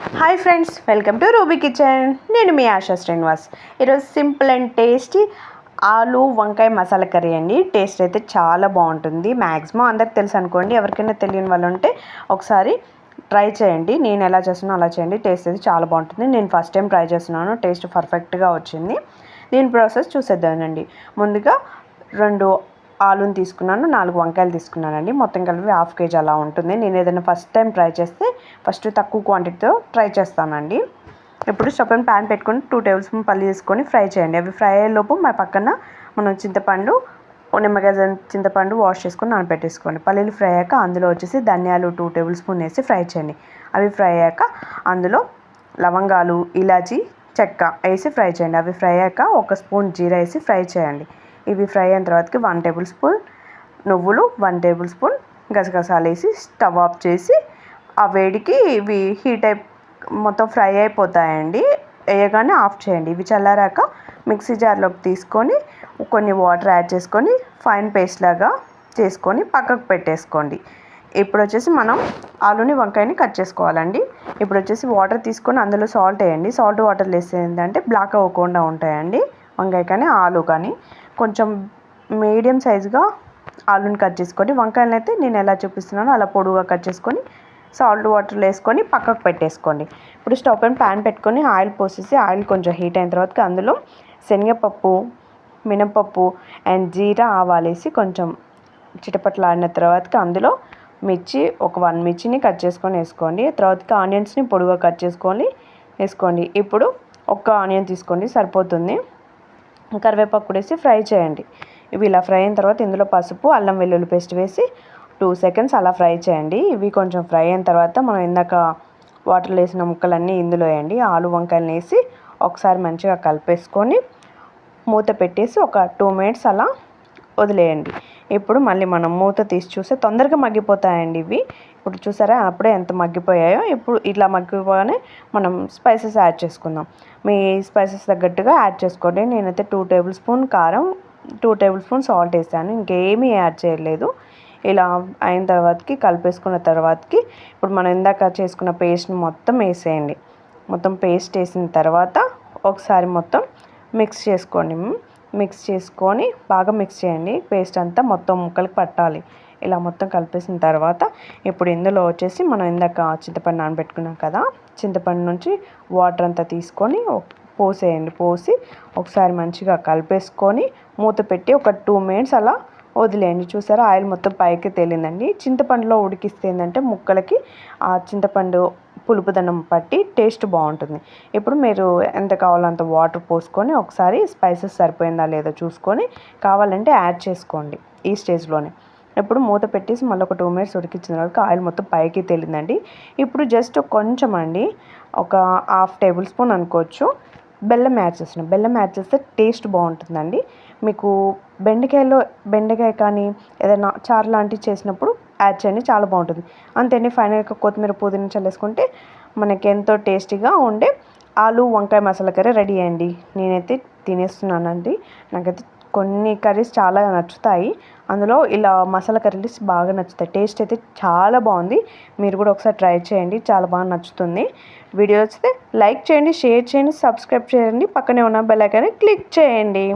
Hi friends welcome to Ruby Kitchen నేను మీ ఆశా శ్రీనివాస్. ఈరోజు సింపుల్ అండ్ టేస్టీ ఆలు వంకాయ మసాలా కర్రీ అండి. టేస్ట్ అయితే చాలా బాగుంటుంది. మ్యాక్సిమం అందరికి తెలుసు అనుకోండి ఎవరికైనా తెలియని వాళ్ళు ఉంటే ఒకసారి ట్రై చేయండి. నేను ఎలా చేస్తున్నానో అలా చేయండి. టేస్ట్ అయితే చాలా బాగుంటుంది. నేను ఫస్ట్ టైం ట్రై చేస్తున్నాను. టేస్ట్ పర్ఫెక్ట్గా వచ్చింది. దీని ప్రాసెస్ చూసేద్దానండి ముందుగా రెండు ఆలూని తీసుకున్నాను నాలుగు వంకాయలు తీసుకున్నానండి. మొత్తం కలిపి హాఫ్ కేజీ అలా ఉంటుంది. నేను ఏదైనా ఫస్ట్ టైం ట్రై చేస్తే ఫస్ట్ తక్కువ క్వాంటిటీతో ట్రై చేస్తానండి. ఇప్పుడు స్టవ్ ప్యాన్ పెట్టుకొని టూ టేబుల్ స్పూన్ పల్లి తీసుకొని ఫ్రై చేయండి. అవి ఫ్రై అయ్యేలోపు మా పక్కన మనం చింతపండు నిమ్మకాయ చింతపండు వాష్ చేసుకొని నానబెట్టేసుకోండి పల్లీలు ఫ్రై అయ్యాక అందులో వచ్చేసి ధనియాలు టూ టేబుల్ స్పూన్ వేసి ఫ్రై చేయండి. అవి ఫ్రై అయ్యాక అందులో లవంగాలు ఇలాచి చెక్క వేసి ఫ్రై చేయండి. అవి ఫ్రై అయ్యాక ఒక స్పూన్ జీరా వేసి ఫ్రై చేయండి. ఇవి ఫ్రై అయిన తర్వాతకి వన్ టేబుల్ స్పూన్ నువ్వులు వన్ టేబుల్ స్పూన్ గసగసాలు వేసి స్టవ్ ఆఫ్ చేసి ఆ వేడికి ఇవి హీట్ అయి మొత్తం ఫ్రై అయిపోతాయండి. వేయగానే ఆఫ్ చేయండి. ఇవి చల్లారాక మిక్సీ జార్లోకి తీసుకొని కొన్ని వాటర్ యాడ్ చేసుకొని ఫైన్ పేస్ట్ లాగా చేసుకొని పక్కకు పెట్టేసుకోండి. ఇప్పుడు వచ్చేసి మనం ఆలుని వంకాయని కట్ చేసుకోవాలండి. ఇప్పుడు వచ్చేసి వాటర్ తీసుకొని అందులో సాల్ట్ వేయండి. సాల్ట్ వాటర్ వేస్తే ఏంటంటే బ్లాక్ అవ్వకుండా ఉంటాయండి. వంకాయ కానీ ఆలు కానీ. కొంచెం మీడియం సైజుగా ఆలుని కట్ చేసుకొని వంకాయలను అయితే నేను ఎలా చూపిస్తున్నానో అలా పొడుగా కట్ చేసుకొని సాల్ట్ వాటర్లో వేసుకొని పక్కకు పెట్టేసుకోండి. ఇప్పుడు స్టవ్ పైన ప్యాన్ పెట్టుకొని ఆయిల్ పోసేసి ఆయిల్ కొంచెం హీట్ అయిన తర్వాత అందులో శనగపప్పు మినపప్పు అండ్ జీరా ఆవాలేసి కొంచెం చిటపట్లు ఆడిన తర్వాతకి అందులో మిర్చి ఒక వన్ మిర్చిని కట్ చేసుకొని వేసుకోండి. తర్వాతకి ఆనియన్స్ని పొడుగా కట్ చేసుకొని వేసుకోండి. ఇప్పుడు ఒక్క ఆనియన్ తీసుకోండి సరిపోతుంది. కరివేపాకు కూడా వేసి ఫ్రై చేయండి. ఇవి ఇలా ఫ్రై అయిన తర్వాత ఇందులో పసుపు అల్లం వెల్లుల్లి పేస్ట్ వేసి టూ సెకండ్స్ అలా ఫ్రై చేయండి. ఇవి కొంచెం ఫ్రై అయిన తర్వాత మనం ఇందాక వాటర్లో వేసిన ముక్కలన్నీ ఇందులో వేయండి. ఆలు వంకాయలను వేసి ఒకసారి మంచిగా కలిపేసుకొని మూత పెట్టేసి ఒక టూ మినిట్స్ అలా వదిలేయండి. ఇప్పుడు మళ్ళీ మనం మూత తీసి చూస్తే తొందరగా మగ్గిపోతాయండి ఇవి. ఇప్పుడు చూసారా అప్పుడే ఎంత మగ్గిపోయాయో. ఇప్పుడు ఇట్లా మగ్గిపోగానే మనం స్పైసెస్ యాడ్ చేసుకుందాం. మీ స్పైసెస్ తగ్గట్టుగా యాడ్ చేసుకోండి. నేనైతే టూ టేబుల్ స్పూన్ కారం టూ టేబుల్ స్పూన్ సాల్ట్ వేసాను. ఇంకేమీ యాడ్ చేయలేదు. ఇలా అయిన తర్వాతకి కలిపేసుకున్న తర్వాతకి ఇప్పుడు మనం ఇందాక చేసుకున్న పేస్ట్ని మొత్తం వేసేయండి. మొత్తం పేస్ట్ వేసిన తర్వాత ఒకసారి మొత్తం మిక్స్ చేసుకోండి. మిక్స్ చేసుకొని బాగా మిక్స్ చేయండి. పేస్ట్ అంతా మొత్తం ముక్కలకు పట్టాలి. ఇలా మొత్తం కలిపేసిన తర్వాత ఇప్పుడు ఇందులో వచ్చేసి మనం ఇందాక చింతపండు నానబెట్టుకున్నాం కదా చింతపండు నుంచి వాటర్ అంతా తీసుకొని పోసేయండి. పోసి ఒకసారి మంచిగా కలిపేసుకొని మూత పెట్టి ఒక టూ మినిట్స్ అలా వదిలేయండి. చూసారా? ఆయిల్ మొత్తం పైకి తేలిందండి. చింతపండులో ఉడికిస్తే ఏంటంటే ముక్కలకి ఆ చింతపండు పులుపుదనం పట్టి టేస్ట్ బాగుంటుంది. ఇప్పుడు మీరు ఎంత కావాలో అంత వాటర్ పోసుకొని ఒకసారి స్పైసెస్ సరిపోయిందా లేదో చూసుకొని కావాలంటే యాడ్ చేసుకోండి ఈ స్టేజ్లోనే. ఇప్పుడు మూత పెట్టేసి మళ్ళీ ఒక టూ మినిట్స్ ఉడికించిన తర్వాత ఆయిల్ మొత్తం పైకి తేలిందండి. ఇప్పుడు జస్ట్ కొంచెం అండి ఒక హాఫ్ టేబుల్ స్పూన్ అనుకోవచ్చు. బెల్లం యాడ్ చేస్తున్నాం. బెల్లం యాడ్ చేస్తే టేస్ట్ బాగుంటుందండి. మీకు బెండకాయలో బెండకాయ కానీ ఏదైనా చారు లాంటివి చేసినప్పుడు యాడ్ చేయండి చాలా బాగుంటుంది. అంతేండి ఫైనల్గా కొత్తిమీర పుదీనా చల్లేసుకుంటే మనకి ఎంతో టేస్టీగా ఉండే ఆలు వంకాయ మసాలా కర్రీ రెడీ అయ్యండి. నేనైతే తినేస్తున్నానండి. నాకైతే కొన్ని కర్రీస్ చాలా నచ్చుతాయి. అందులో ఇలా మసాలా కర్రీస్ బాగా నచ్చుతాయి. టేస్ట్ అయితే చాలా బాగుంది. మీరు కూడా ఒకసారి ట్రై చేయండి చాలా బాగా నచ్చుతుంది. వీడియో వస్తే లైక్ చేయండి షేర్ చేయండి సబ్స్క్రైబ్ చేయండి. పక్కనే ఉన్న బెల్ ఐకాన్ని క్లిక్ చేయండి.